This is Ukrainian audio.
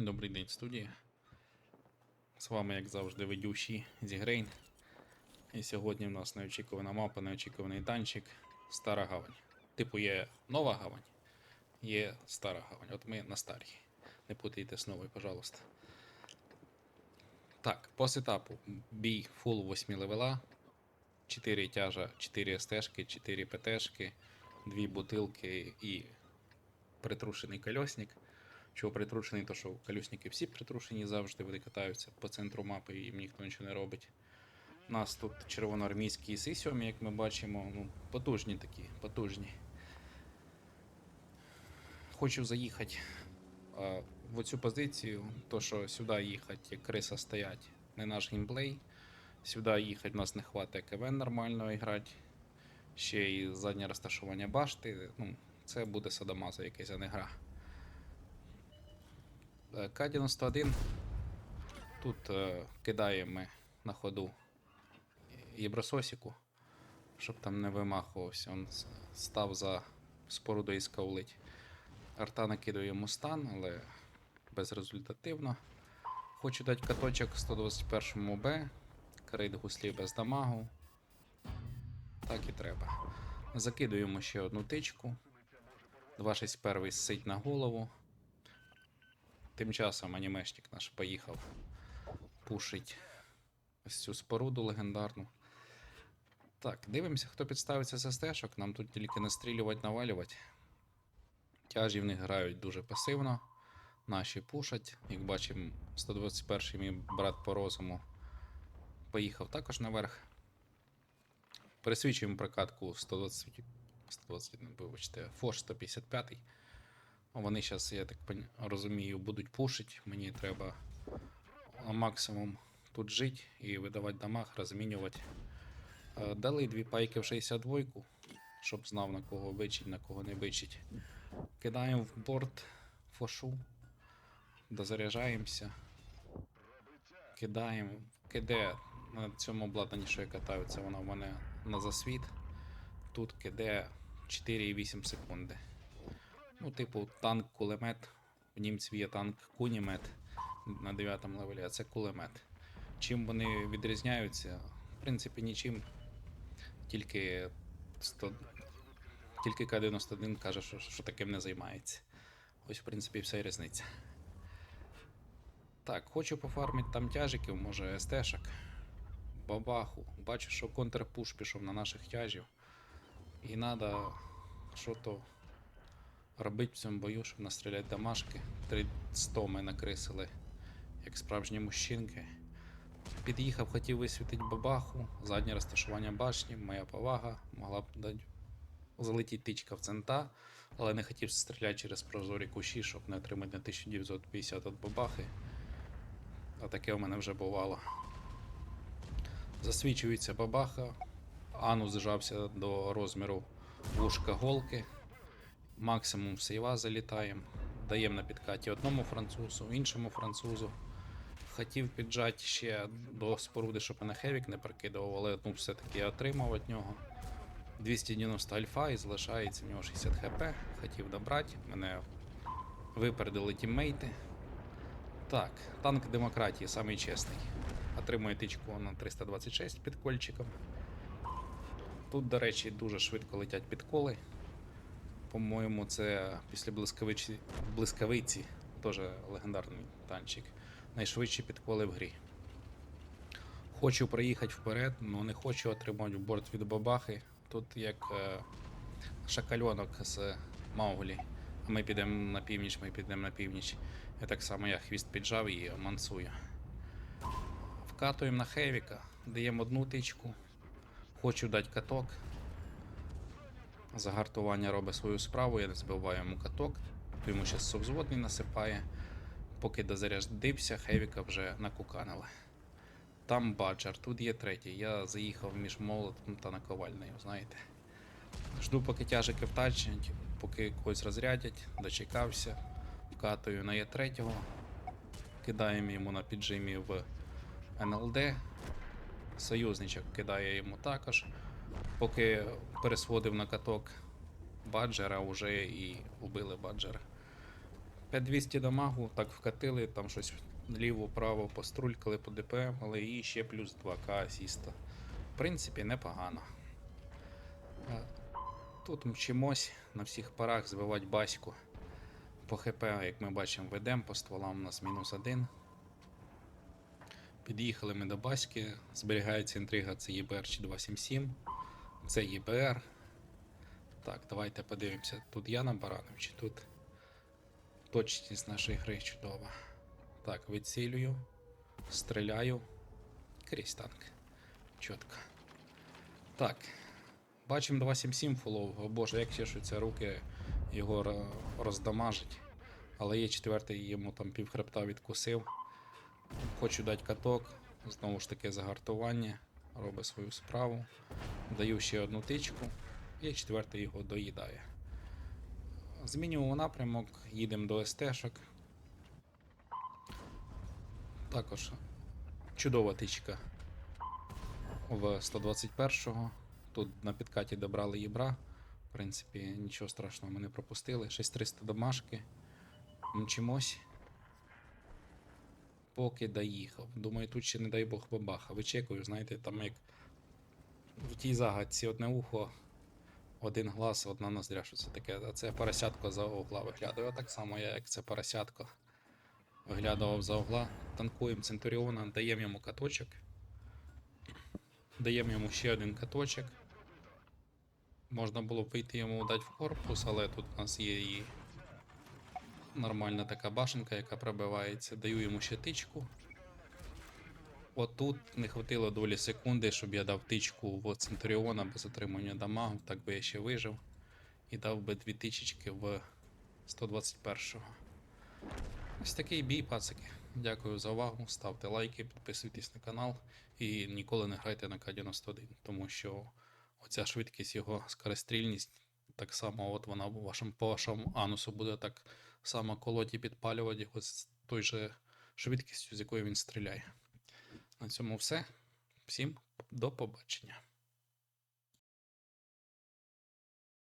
Добрий день, студія. З вами, як завжди, ведючий Зігрейн. І сьогодні в нас неочікувана мапа, неочікуваний танчик Стара Гавань. Типу є нова гавань, є стара гавань. От ми на старій. Не путайте з новою, пожалуйста. Так, по сетапу бій фул 8 левела. 4 тяжа, 4 стежки, 4 ПТшки, 2 бутилки і притрушений кольосник. Чого притрушений, то що колесники всі притрушені завжди, вони катаються по центру мапи і їм ніхто нічого не робить. У нас тут червоноармійські Сі-7, як ми бачимо, ну, потужні такі, потужні. Хочу заїхати а, в оцю позицію, то що сюди їхати, як криса стоять, не наш геймплей. Сюди їхати в нас не хватить КВН нормально грати. Ще й заднє розташування башти. Ну, це буде садомаза якась, а не гра. Е, К-91. Тут е, кидаємо на ходу єбрососіку, щоб там не вимахувався. Він став за спорудою і скаулить. Арта накидуємо стан, але безрезультативно. Хочу дати каточок 121 Б. Крейд гуслів без дамагу. Так і треба. Закидуємо ще одну тичку. 261 сить на голову. Тим часом анімешник наш поїхав пушить ось цю споруду легендарну. Так, дивимося, хто підставиться за стежок. Нам тут тільки настрілювати, навалювати. Тяжі в них грають дуже пасивно. Наші пушать. Як бачимо, 121-й мій брат по розуму поїхав також наверх. Пересвідчуємо прокатку 120, 120 вибачте, Фош 155. Вони зараз, я так розумію, будуть пушити. Мені треба максимум тут жити і видавати дамаг, розмінювати. Е, Дали дві пайки в 62, щоб знав на кого бичить, на кого не бичить. Кидаємо в борт фошу, дозаряджаємося. Кидаємо. Киде на цьому обладнанні, що я катаю, це воно в мене на засвіт. Тут киде 4,8 секунди. Ну, типу, танк кулемет. В німців є танк кунімет на 9 левелі, а це кулемет. Чим вони відрізняються? В принципі, нічим. Тільки 100... Тільки К-91 каже, що, що таким не займається. Ось, в принципі, вся і різниця. Так, хочу пофармити там тяжиків, може СТшок. Бабаху. Бачу, що контрпуш пішов на наших тяжів. І треба що то робити в цьому бою, щоб настріляти дамашки. 300 ми накрисили, як справжні мужчинки. Під'їхав, хотів висвітити бабаху, заднє розташування башні, моя повага, могла б дати залетіти тичка в цента, але не хотів стріляти через прозорі кущі, щоб не отримати на 1950 від бабахи. А таке у мене вже бувало. Засвічується бабаха, анус зжався до розміру вушка голки. Максимум сейва залітаємо. Даємо на підкаті одному французу, іншому французу. Хотів піджати ще до споруди, щоб мене хевік не прикидував, але ну, все-таки я отримав від нього. 290 альфа і залишається в нього 60 хп. Хотів добрати, мене випередили тіммейти. Так, танк демократії, самий чесний. Отримує тичку на 326 під кольчиком. Тут, до речі, дуже швидко летять підколи. По-моєму, це після блискавиці, блискавиці теж легендарний танчик. Найшвидші підколи в грі. Хочу проїхати вперед, але не хочу отримати борт від бабахи. Тут як е, шакальонок з Мауглі. А ми підемо на північ, ми підемо на північ. І так само я хвіст піджав і мансую. Вкатуємо на Хевіка, даємо одну тичку. Хочу дати каток. Загартування робить свою справу, я не збиваю йому каток, то йому зараз совзводний насипає. Поки дозарядився, Хевіка вже накуканили. Там баджер, тут є третій. Я заїхав між молотом та наковальнею, знаєте. Жду, поки тяжики втачать, поки когось розрядять, дочекався, вкатую на Є3, кидаємо йому на піджимі в НЛД. Союзничок кидає йому також. Поки пересводив на каток баджера, вже і убили баджера. 5200 дамагу, так вкатили, там щось ліво-право пострулькали по ДПМ, але і ще плюс 2К асіста. В принципі, непогано. Е, Тут мчимось на всіх парах збивати баську. По ХП, як ми бачимо, ведемо, по стволам у нас мінус один. Під'їхали ми до баськи, зберігається інтрига, це ЄБР чи 277. Це ЄБР. Так, давайте подивимося, тут я набаранив чи тут точність нашої гри чудова. Так, вицілюю, стріляю. Крізь танк. Чітко. Так. Бачимо 277 фулов. О боже, як чешуться руки його ро- роздамажить. Але є четвертий, йому там півхребта відкусив. Хочу дати каток. Знову ж таки загартування. Робить свою справу. Даю ще одну тичку. І четвертий його доїдає. Змінюємо напрямок, їдемо до СТ-шок. Також чудова тичка в 121-го. Тут на підкаті добрали їбра. В принципі, нічого страшного ми не пропустили. 6300 домашки. Мчимось. Поки доїхав. Думаю, тут ще не дай Бог бабаха. Вичекую, знаєте, там як в тій загадці одне ухо, один глаз, одна ноздря, що це таке. А це поросятко за угла виглядає. Так само я, як це поросятко. Виглядував за угла. Танкуємо Центуріона, даємо йому каточок. Даємо йому ще один каточок. Можна було б вийти йому дати в корпус, але тут у нас є і нормальна така башенка, яка пробивається. Даю йому ще тичку. Отут не хватило долі секунди, щоб я дав тичку в Центуріона без отримання дамагу, так би я ще вижив. І дав би дві тичечки в 121-го. Ось такий бій, пацики. Дякую за увагу. Ставте лайки, підписуйтесь на канал і ніколи не грайте на К-91, тому що оця швидкість, його скорострільність, так само от вона по вашому, по вашому анусу буде так само колоті підпалювати його з той же швидкістю, з якою він стріляє. На цьому все. Всім до побачення.